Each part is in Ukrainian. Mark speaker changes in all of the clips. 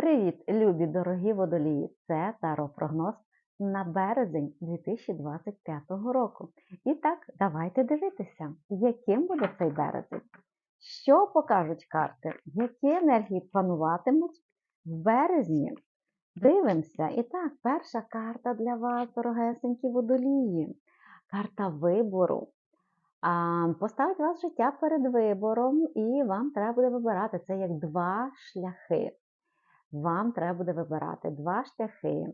Speaker 1: Привіт, любі дорогі водолії! Це таро-прогноз на березень 2025 року. І так, давайте дивитися, яким буде цей березень. Що покажуть карти? Які енергії пануватимуть в березні? Дивимося. І так, перша карта для вас, дорогесенькі водолії. Карта вибору. Поставить вас життя перед вибором, і вам треба буде вибирати. Це як два шляхи вам треба буде вибирати два шляхи.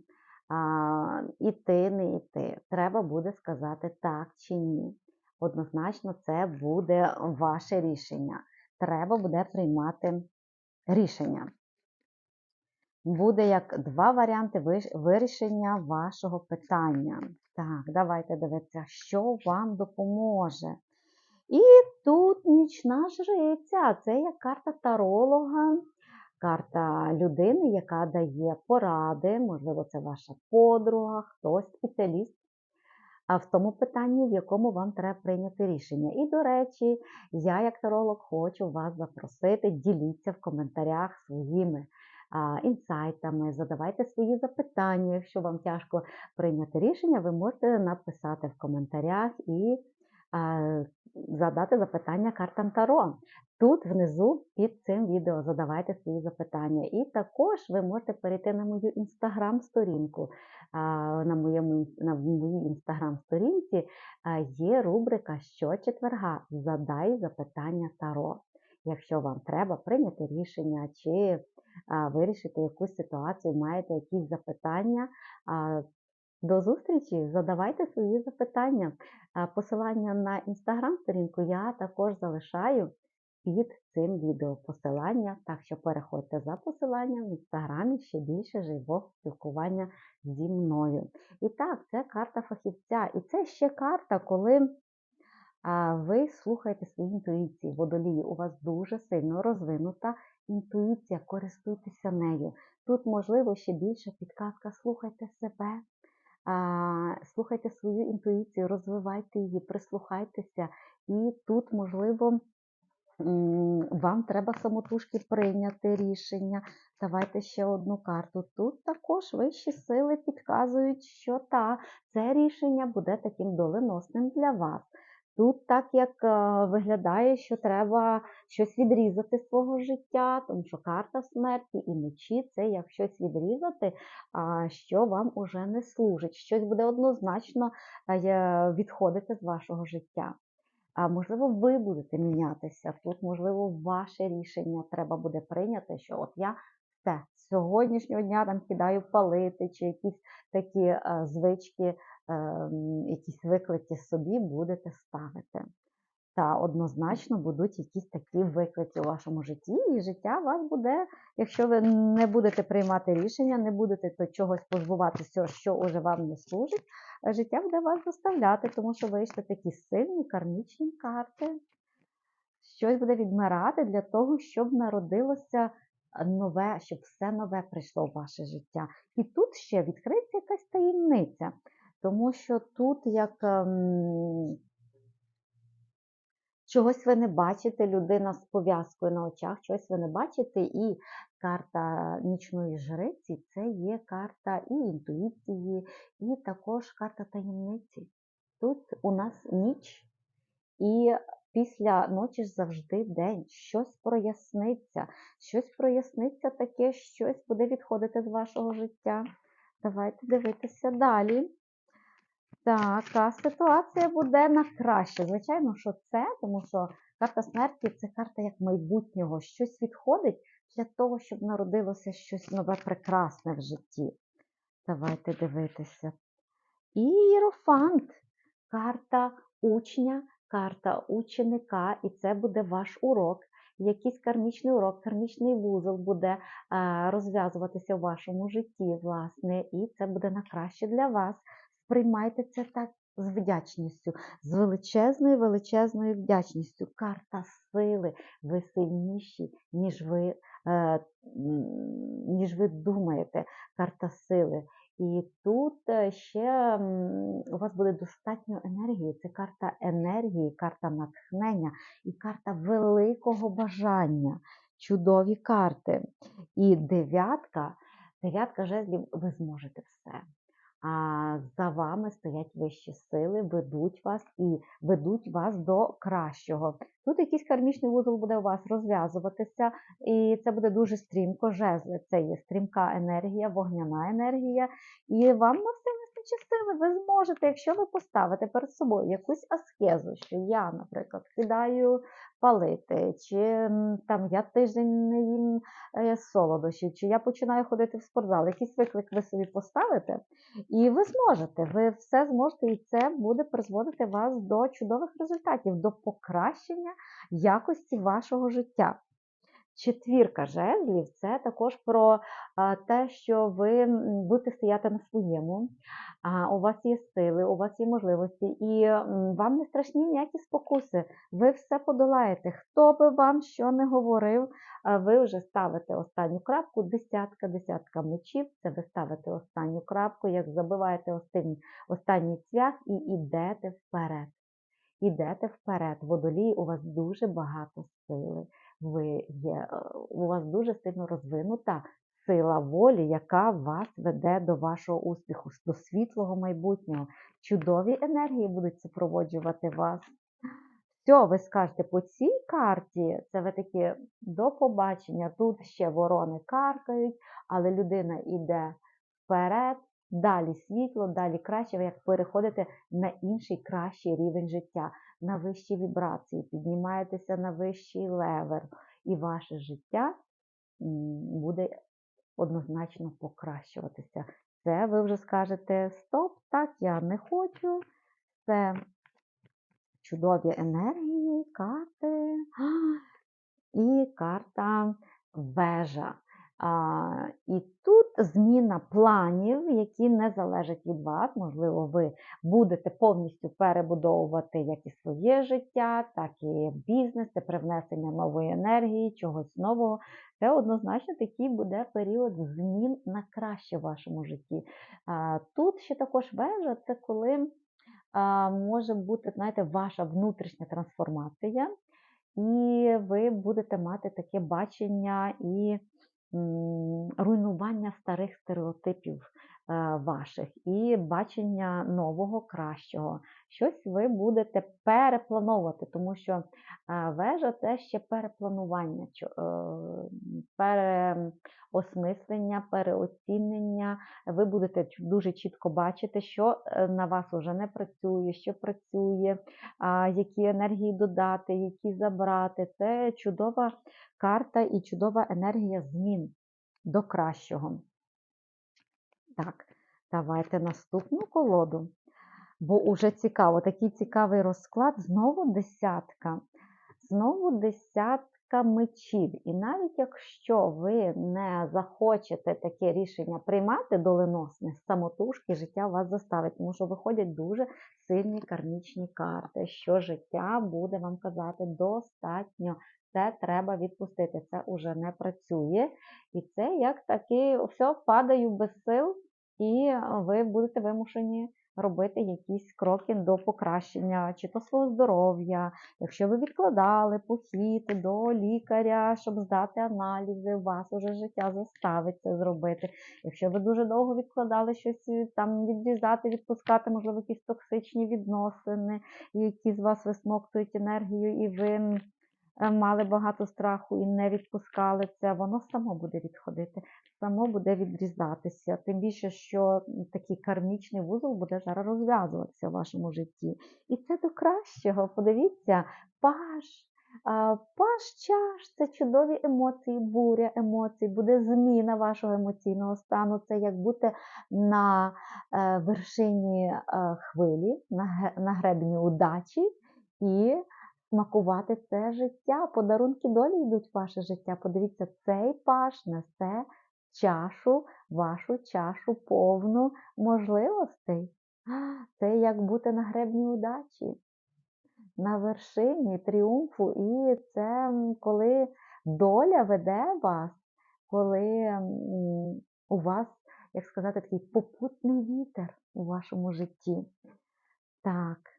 Speaker 1: А, Іти, не йти. Треба буде сказати так чи ні. Однозначно, це буде ваше рішення. Треба буде приймати рішення. Буде як два варіанти вирішення вашого питання. Так, давайте дивитися, що вам допоможе. І тут нічна жриця. Це як карта таролога карта людини, яка дає поради, можливо, це ваша подруга, хтось спеціаліст, а в тому питанні, в якому вам треба прийняти рішення. І, до речі, я, як таролог, хочу вас запросити, діліться в коментарях своїми а, інсайтами, задавайте свої запитання. Якщо вам тяжко прийняти рішення, ви можете написати в коментарях і задати запитання картам Таро. Тут внизу під цим відео задавайте свої запитання. І також ви можете перейти на мою інстаграм-сторінку. На моєму на моїй інстаграм-сторінці є рубрика Щочетверга Задай запитання Таро. Якщо вам треба прийняти рішення чи вирішити якусь ситуацію, маєте якісь запитання, до зустрічі! Задавайте свої запитання. Посилання на інстаграм-сторінку я також залишаю під цим відео посилання, так що переходьте за посиланням в інстаграмі ще більше живого спілкування зі мною. І так, це карта фахівця. І це ще карта, коли ви слухаєте свої інтуїції, водолії. У вас дуже сильно розвинута інтуїція, користуйтеся нею. Тут, можливо, ще більша підказка, слухайте себе. Слухайте свою інтуїцію, розвивайте її, прислухайтеся, і тут, можливо, вам треба самотужки прийняти рішення. Давайте ще одну карту. Тут також вищі сили підказують, що та, це рішення буде таким доленосним для вас. Тут так як е, виглядає, що треба щось відрізати з свого життя, тому що карта смерті і мечі це як щось відрізати, що вам уже не служить. Щось буде однозначно е, відходити з вашого життя. А можливо, ви будете мінятися. Тут, можливо, ваше рішення треба буде прийняти, що от я все з сьогоднішнього дня там кидаю палити, чи якісь такі е, звички, якісь виклики собі будете ставити. Та однозначно будуть якісь такі виклики у вашому житті, і життя вас буде, якщо ви не будете приймати рішення, не будете то чогось позбуватися, що уже вам не служить, життя буде вас заставляти, тому що вийшли такі сильні кармічні карти. Щось буде відмирати для того, щоб народилося нове, щоб все нове прийшло в ваше життя. І тут ще відкриється якась таємниця, тому що тут як. Ем, чогось ви не бачите, людина з пов'язкою на очах, чогось ви не бачите, і карта нічної жриці це є карта і інтуїції, і також карта таємниці. Тут у нас ніч, і після ночі ж завжди день. Щось проясниться, щось проясниться таке, щось буде відходити з вашого життя. Давайте дивитися далі. Така ситуація буде на краще. Звичайно, що це, тому що карта смерті це карта як майбутнього. Щось відходить для того, щоб народилося щось нове, прекрасне в житті. Давайте дивитися. Ієрофант карта учня, карта ученика, і це буде ваш урок. Якийсь кармічний урок, кармічний вузол буде розв'язуватися в вашому житті, власне, і це буде на краще для вас. Сприймайте це так з вдячністю, з величезною, величезною вдячністю. Карта сили, ви сильніші, ніж ви, е, ніж ви думаєте. Карта сили. І тут е, ще у вас буде достатньо енергії. Це карта енергії, карта натхнення і карта великого бажання. чудові карти. І дев'ятка, дев'ятка жезлів, ви зможете все. А за вами стоять вищі сили, ведуть вас і ведуть вас до кращого. Тут якийсь кармічний вузол буде у вас розв'язуватися, і це буде дуже стрімко. Жезли це є стрімка енергія, вогняна енергія, і вам на все сили. Ви зможете, якщо ви поставите перед собою якусь аскезу, що я, наприклад, кидаю палити, чи там я тиждень не їм е, солодощів, чи я починаю ходити в спортзал, якийсь виклик ви собі поставите, і ви зможете, ви все зможете, і це буде призводити вас до чудових результатів, до покращення якості вашого життя. Четвірка жезлів це також про те, що ви будете стояти на своєму, у вас є сили, у вас є можливості, і вам не страшні ніякі спокуси. Ви все подолаєте. Хто би вам що не говорив, ви вже ставите останню крапку, десятка, десятка мечів. Це ви ставите останню крапку, як забиваєте останній, останній цвях і йдете вперед. Ідете вперед. Водолій у вас дуже багато сили. Ви є, е, у вас дуже сильно розвинута сила волі, яка вас веде до вашого успіху, до світлого майбутнього. Чудові енергії будуть супроводжувати вас. Все, ви скажете по цій карті, це ви такі до побачення. Тут ще ворони каркають, але людина йде вперед, далі світло, далі краще, ви як переходите на інший кращий рівень життя, на вищі вібрації, піднімаєтеся на вищий левер, і ваше життя буде однозначно покращуватися. Це ви вже скажете: стоп, так, я не хочу. Це чудові енергії, карти і карта вежа. І тут зміна планів, які не залежать від вас. Можливо, ви будете повністю перебудовувати як і своє життя, так і бізнес, це привнесення нової енергії, чогось нового. Це однозначно такий буде період змін на краще в вашому житті. Тут ще також вежа це коли може бути, знаєте, ваша внутрішня трансформація, і ви будете мати таке бачення і руйнування старих стереотипів ваших і бачення нового, кращого. Щось ви будете переплановувати, тому що е, вежа це ще перепланування, е, переосмислення, переоцінення. Ви будете дуже чітко бачити, що е, на вас вже не працює, що працює, які енергії додати, які забрати. Це чудова карта і чудова енергія змін до кращого. Так, давайте наступну колоду. Бо уже цікаво, такий цікавий розклад. Знову десятка. Знову десятка мечів. І навіть якщо ви не захочете таке рішення приймати доленосне, самотужки життя вас заставить, тому що виходять дуже сильні кармічні карти, що життя буде вам казати достатньо. Це треба відпустити. Це вже не працює. І це як таки все падаю без сил, і ви будете вимушені робити якісь кроки до покращення чи то свого здоров'я. Якщо ви відкладали похід до лікаря, щоб здати аналізи, вас уже життя заставить це зробити. Якщо ви дуже довго відкладали щось е, там відрізати, відпускати, можливо, якісь токсичні відносини, які з вас висмоктують енергію, і ви мали багато страху і не відпускали це, воно само буде відходити, само буде відрізатися. Тим більше, що такий кармічний вузол буде зараз розв'язуватися в вашому житті. І це до кращого. Подивіться, паш. Паш чаш це чудові емоції, буря емоцій, буде зміна вашого емоційного стану. Це як бути на е, вершині е, хвилі, на, гребені удачі і смакувати це життя. Подарунки долі йдуть в ваше життя. Подивіться, цей паш несе чашу, вашу чашу повну можливостей. Це як бути на гребні удачі, на вершині тріумфу. І це коли доля веде вас, коли у вас, як сказати, такий попутний вітер у вашому житті. Так.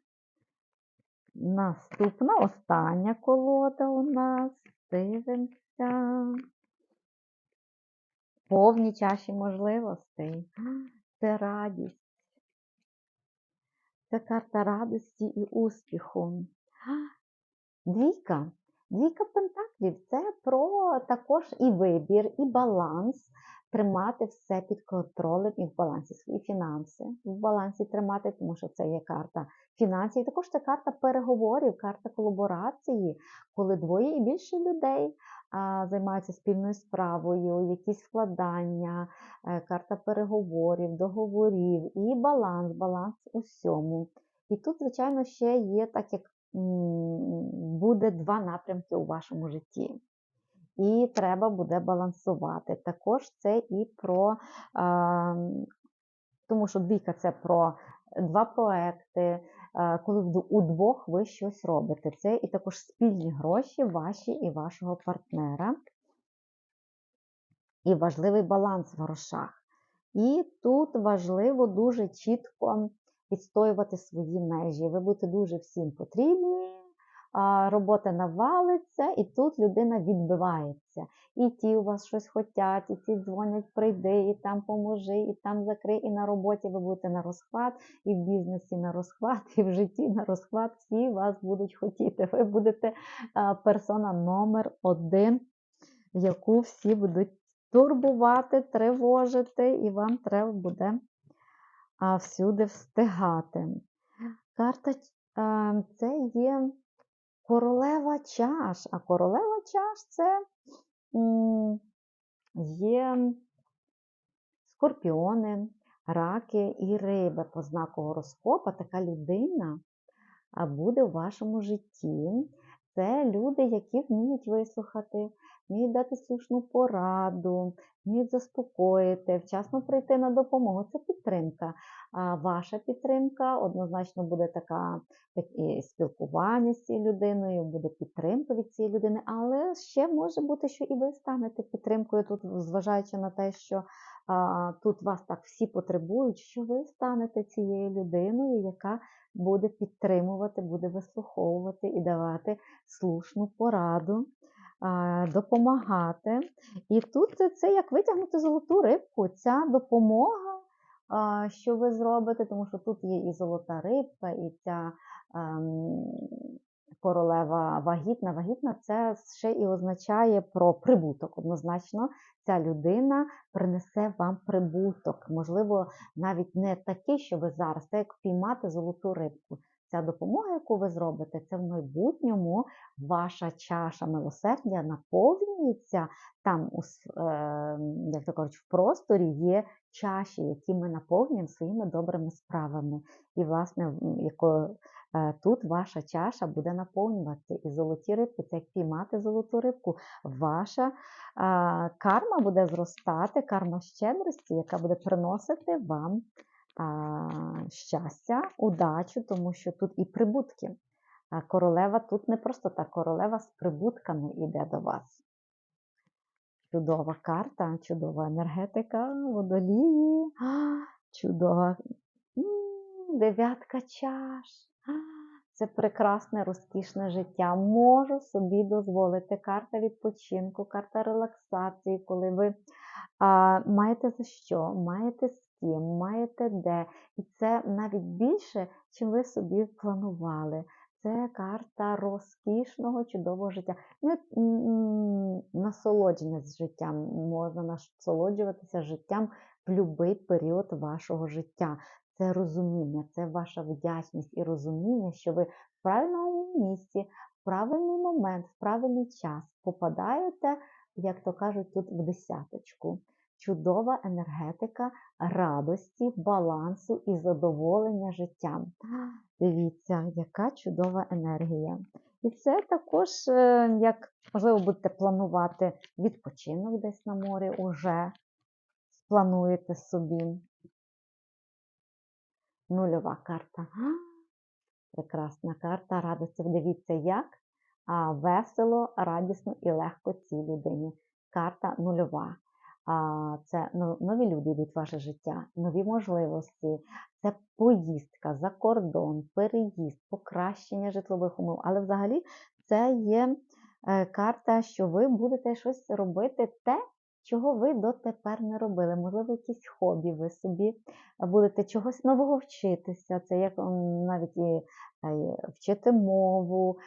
Speaker 1: Наступна, остання колода у нас. Дивимося. повні чаші можливостей. Це радість. Це карта радості і успіху. Двійка. Двійка пентаклів це про також і вибір, і баланс. Тримати все під контролем і в балансі свої фінанси. В балансі тримати, тому що це є карта фінансів. І також це карта переговорів, карта колаборації, коли двоє і більше людей а, займаються спільною справою, якісь вкладання, е, карта переговорів, договорів і баланс, баланс у всьому. І тут, звичайно, ще є так, як буде два напрямки у вашому житті. І треба буде балансувати. Також це і про, тому що двійка це про два проекти, коли удвох ви щось робите. Це і також спільні гроші ваші і вашого партнера. І важливий баланс в грошах. І тут важливо дуже чітко відстоювати свої межі. Ви будете дуже всім потрібні, робота навалиться, і тут людина відбивається. І ті у вас щось хочуть, і ті дзвонять, прийди, і там поможи, і там закрий, і на роботі ви будете на розхват, і в бізнесі на розхват, і в житті на розхват. Всі вас будуть хотіти. Ви будете персона номер один, яку всі будуть турбувати, тривожити, і вам треба буде всюди встигати. Карта це є королева чаш, а королева чаш це є скорпіони, раки і риби по знаку гороскопа. Така людина буде у вашому житті. Це люди, які вміють вислухати, вміють дати слушну пораду, вміють заспокоїти, вчасно прийти на допомогу. Це підтримка. А ваша підтримка однозначно буде така спілкування з цією людиною, буде підтримка від цієї людини, але ще може бути, що і ви станете підтримкою тут, зважаючи на те, що а, тут вас так всі потребують, що ви станете цією людиною, яка буде підтримувати, буде вислуховувати і давати слушну пораду допомагати. І тут це як витягнути золоту рибку, ця допомога, що ви зробите, тому що тут є і золота рибка, і ця ем, королева вагітна. Вагітна це ще і означає про прибуток. Однозначно, ця людина принесе вам прибуток. Можливо, навіть не такий, що ви зараз, це як впіймати золоту рибку. Ця допомога, яку ви зробите, це в майбутньому ваша чаша милосердя наповнюється там, е, як то кажуть, в просторі є чаші, які ми наповнюємо своїми добрими справами. І, власне, якою е, тут ваша чаша буде наповнюватися. І золоті рибки, це як піймати золоту рибку. Ваша карма буде зростати, карма щедрості, яка буде приносити вам щастя, удачу, тому що тут і прибутки. Королева тут не просто так, королева з прибутками йде до вас. Чудова карта, чудова енергетика, водолії, чудова дев'ятка чаш. Це прекрасне, розкішне життя. Можу собі дозволити карта відпочинку, карта релаксації, коли ви а, маєте за що, маєте з ким, маєте де. І це навіть більше, чим ви собі планували. Це карта розкішного, чудового життя. Ну, насолодження з життям. Можна насолоджуватися життям в будь-який період вашого життя. Це розуміння, це ваша вдячність і розуміння, що ви в правильному місці, в правильний момент, в правильний час попадаєте, як то кажуть, тут в десяточку чудова енергетика радості, балансу і задоволення життям. Дивіться, яка чудова енергія. І це також, е, як, можливо, будете планувати відпочинок десь на морі, уже сплануєте собі. Нульова карта. Прекрасна карта радості. Дивіться, як весело, радісно і легко цій людині. Карта нульова це ну, нові люди йдуть в ваше життя, нові можливості, це поїздка за кордон, переїзд, покращення житлових умов. Але взагалі це є е, карта, що ви будете щось робити те, чого ви дотепер не робили. Можливо, якісь хобі ви собі будете чогось нового вчитися. Це як навіть і е, вчити мову,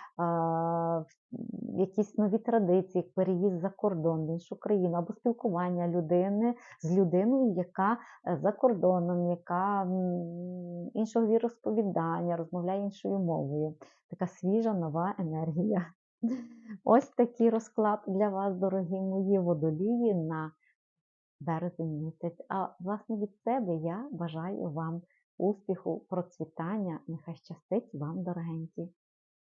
Speaker 1: якісь нові традиції, переїзд за кордон в іншу країну, або спілкування людини з людиною, яка е, за кордоном, яка іншого віросповідання, розмовляє іншою мовою. Така свіжа нова енергія. Ось такий розклад для вас, дорогі мої водолії, на березень місяць. А власне від себе я бажаю вам успіху, процвітання. Нехай щастить вам, дорогенькі.